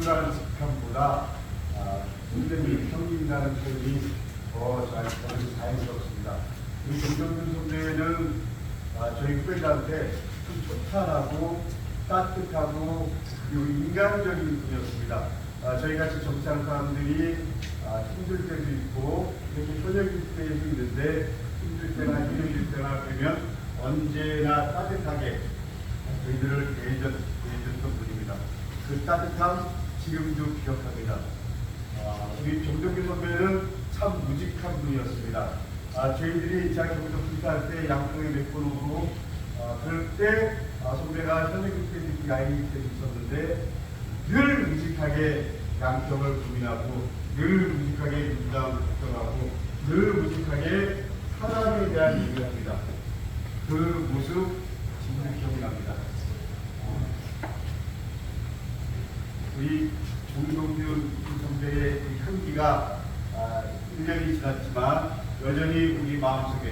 동그란식함보다 아, 선생님 형님이라는 표현이 더 잘, 저는 자연스럽습니다. 우리 김정준 선배는 아, 저희 후배들한테 좀 좋다라고 따뜻하고 그리고 인간적인 분이었습니다. 아, 저희 같이 정치하는 사람들이 아, 힘들 때도 있고 이렇게 현역일 때도 있는데 힘들 때나 힘들 때나 되면 언제나 따뜻하게 저희들을 대해줬, 대해줬던 분입니다. 그 따뜻함 지금도 기억합니다. 아, 우리 정동규 선배는 참 무직한 분이었습니다. 아, 저희들이 거기서 불사할 때번 오고 아, 그럴 때 아, 선배가 때도 있고 야인일 때도 있었는데 늘 무직하게 양쪽을 고민하고 늘 무직하게 문장을 걱정하고 늘 무직하게 사람에 대한 얘기를 합니다. 그 모습 지금도 기억이 납니다. 우리 종동균 선배의 그 향기가 아, 1년이 지났지만 여전히 우리 마음속에